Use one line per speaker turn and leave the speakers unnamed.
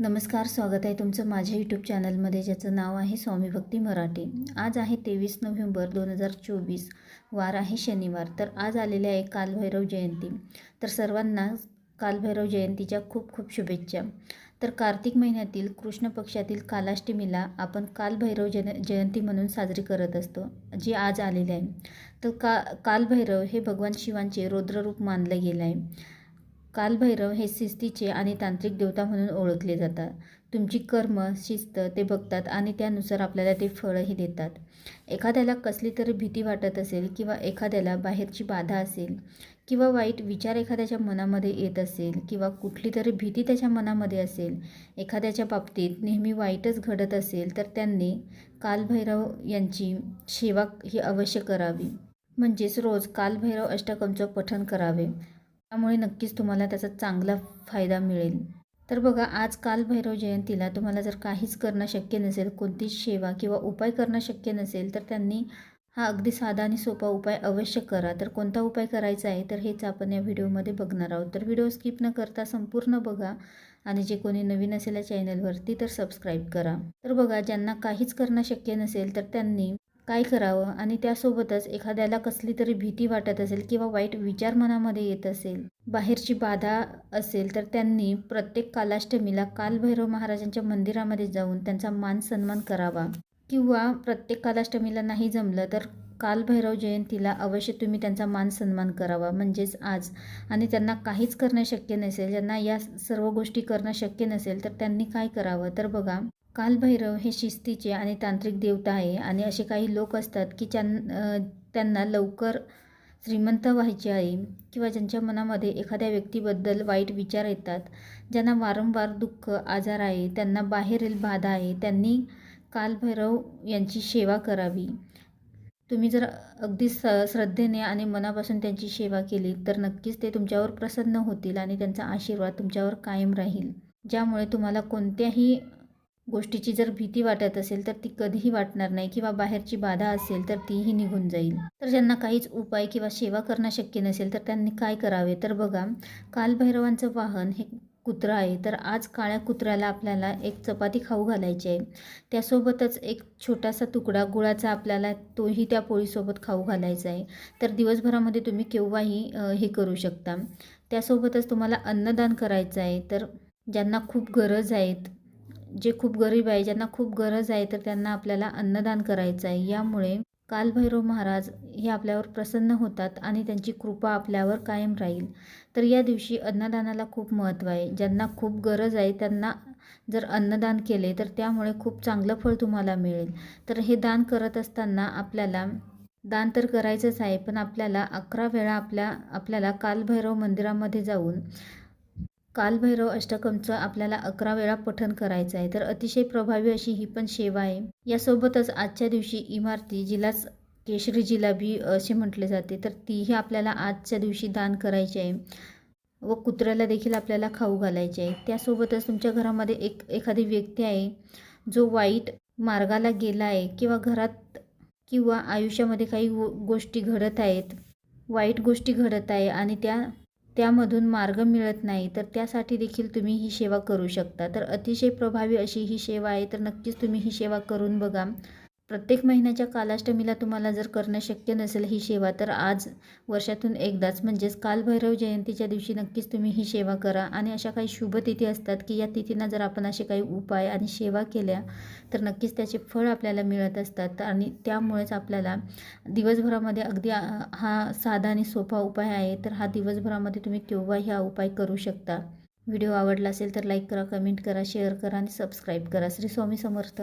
नमस्कार स्वागत आहे तुमचं माझ्या यूट्यूब चॅनलमध्ये ज्याचं नाव आहे स्वामी भक्ती मराठी. आज आहे तेवीस नोव्हेंबर दोन हजार चोवीस वार आहे शनिवार तर आज आलेले आहे कालभैरव जयंती. तर सर्वांना कालभैरव जयंतीच्या खूप खूप शुभेच्छा. तर कार्तिक महिन्यातील कृष्ण पक्षातील कालाष्टमीला आपण कालभैरव जन जयंती म्हणून साजरी करत असतो जी आज आलेली आहे. तर का कालभैरव हे भगवान शिवांचे रौद्ररूप मानलं गेलं आहे. कालभैरव हे शिस्तीचे आणि तांत्रिक देवता म्हणून ओळखले जातात. तुमची कर्म शिस्त ते बघतात आणि त्यानुसार आपल्याला ते फळंही देतात. एखाद्याला कसली तरी भीती वाटत असेल किंवा एखाद्याला बाहेरची बाधा असेल किंवा वाईट विचार एखाद्याच्या मनामध्ये येत असेल किंवा कुठली तरी भीती त्याच्या मनामध्ये असेल एखाद्याच्या बाबतीत नेहमी वाईटच घडत असेल तर त्यांनी कालभैरव यांची सेवा ही अवश्य करावी. म्हणजेच रोज कालभैरव अष्टकमचं पठण करावे. त्यामुळे नक्कीच तुम्हाला त्याचा चांगला फायदा मिळेल. तर बघा आज कालभैरव जयंतीला तुम्हाला जर काहीच करणं शक्य नसेल कोणतीच सेवा किंवा उपाय करणं शक्य नसेल तर त्यांनी हा अगदी साधा आणि सोपा उपाय अवश्य करा. तर कोणता उपाय करायचा आहे तर हेच आपण या व्हिडिओमध्ये बघणार आहोत. तर व्हिडिओ स्किप न करता संपूर्ण बघा आणि जे कोणी नवीन असेल या चॅनलवरती तर सबस्क्राईब करा. तर बघा ज्यांना काहीच करणं शक्य नसेल तर त्यांनी काय करावं? आणि त्यासोबतच एखाद्याला कसली तरी भीती वाटत असेल किंवा वाईट विचार मनामध्ये येत असेल बाहेरची बाधा असेल तर त्यांनी प्रत्येक कालाष्टमीला कालभैरव महाराजांच्या मंदिरामध्ये जाऊन त्यांचा मान सन्मान करावा. किंवा प्रत्येक कालाष्टमीला नाही जमलं तर कालभैरव जयंतीला अवश्य तुम्ही त्यांचा मान सन्मान करावा. म्हणजेच आज. आणि त्यांना काहीच करणं शक्य नसेल ज्यांना या सर्व गोष्टी करणं शक्य नसेल तर त्यांनी काय करावं? तर बघा कालभैरव हे शिस्तीचे आणि तांत्रिक देवता आहे आणि असे काही लोक असतात की ज्यां त्यांना लवकर श्रीमंत व्हायचे आहे किंवा ज्यांच्या मनामध्ये एखाद्या व्यक्तीबद्दल वाईट विचार येतात ज्यांना वारंवार दुःख आजार आहे त्यांना बाहेरील बाधा आहे त्यांनी कालभैरव यांची सेवा करावी. तुम्ही जर अगदी स श्रद्धेने आणि मनापासून त्यांची सेवा केली तर नक्कीच ते तुमच्यावर प्रसन्न होतील आणि त्यांचा आशीर्वाद तुमच्यावर कायम राहील. ज्यामुळे तुम्हाला कोणत्याही गोष्टीची जर भीती वाटत असेल तर ती कधीही वाटणार नाही किंवा बाहेरची बाधा असेल तर तीही निघून जाईल. तर ज्यांना काहीच उपाय किंवा सेवा करणं शक्य नसेल तर त्यांनी काय करावे? तर बघा कालभैरवांचं वाहन हे कुत्रा आहे तर आज काळ्या कुत्र्याला आपल्याला एक चपाती खाऊ घालायची आहे. त्यासोबतच एक छोटासा तुकडा गुळाचा आपल्याला तोही त्या पोळीसोबत खाऊ घालायचा आहे. तर दिवसभरामध्ये तुम्ही केव्हाही हे करू शकता. त्यासोबतच तुम्हाला अन्नदान करायचं आहे तर ज्यांना खूप गरज आहेत जे खूप गरीब आहे ज्यांना खूप गरज आहे तर त्यांना आपल्याला अन्नदान करायचं आहे. यामुळे कालभैरव महाराज हे आपल्यावर प्रसन्न होतात आणि त्यांची कृपा आपल्यावर कायम राहील. तर या दिवशी अन्नदानाला खूप महत्त्व आहे. ज्यांना खूप गरज आहे त्यांना जर अन्नदान केले तर त्यामुळे खूप चांगलं फळ तुम्हाला मिळेल. तर हे दान करत असताना आपल्याला दान तर करायचंच आहे पण आपल्याला अकरा वेळा आपल्या आपल्याला कालभैरव मंदिरामध्ये जाऊन कालभैरव अष्टकमचं आपल्याला अकरा वेळा पठण करायचं आहे. तर अतिशय प्रभावी अशी ही पण सेवा आहे. यासोबतच आजच्या दिवशी इमारती जिलाच केशरी जिलाबी असे म्हटले जाते. तर तीही आपल्याला आजच्या दिवशी दान करायची आहे व कुत्र्याला देखील आपल्याला खाऊ घालायचे आहे. त्यासोबतच तुमच्या घरामध्ये एक एखादी व्यक्ती आहे जो वाईट मार्गाला गेला आहे किंवा घरात किंवा आयुष्यामध्ये काही गोष्टी घडत आहेत वाईट गोष्टी घडत आहे आणि त्या त्यामधून मार्ग मिळत नाही तर त्यासाठी देखील तुम्ही ही सेवा करू शकता. तर अतिशय प्रभावी अशी ही सेवा आहे तर नक्कीच तुम्ही ही सेवा करून बघा. प्रत्येक महिन्याच्या कालाष्टमीला तुम्हाला जर करणं शक्य नसेल ही सेवा तर आज वर्षातून एकदाच म्हणजेच कालभैरव जयंतीच्या दिवशी नक्कीच तुम्ही ही सेवा करा. आणि अशा काही शुभ तिथी असतात की या तिथींना जर आपण असे काही उपाय आणि सेवा केल्या तर नक्कीच त्याचे फळ आपल्याला मिळत असतात. आणि त्यामुळेच आपल्याला दिवसभरामध्ये अगदी हा साधा आणि सोपा उपाय आहे तर हा दिवसभरामध्ये तुम्ही केव्हा हा उपाय करू शकता. व्हिडिओ आवडला असेल तर लाईक करा कमेंट करा शेअर करा आणि सबस्क्राईब करा. श्री स्वामी समर्थ.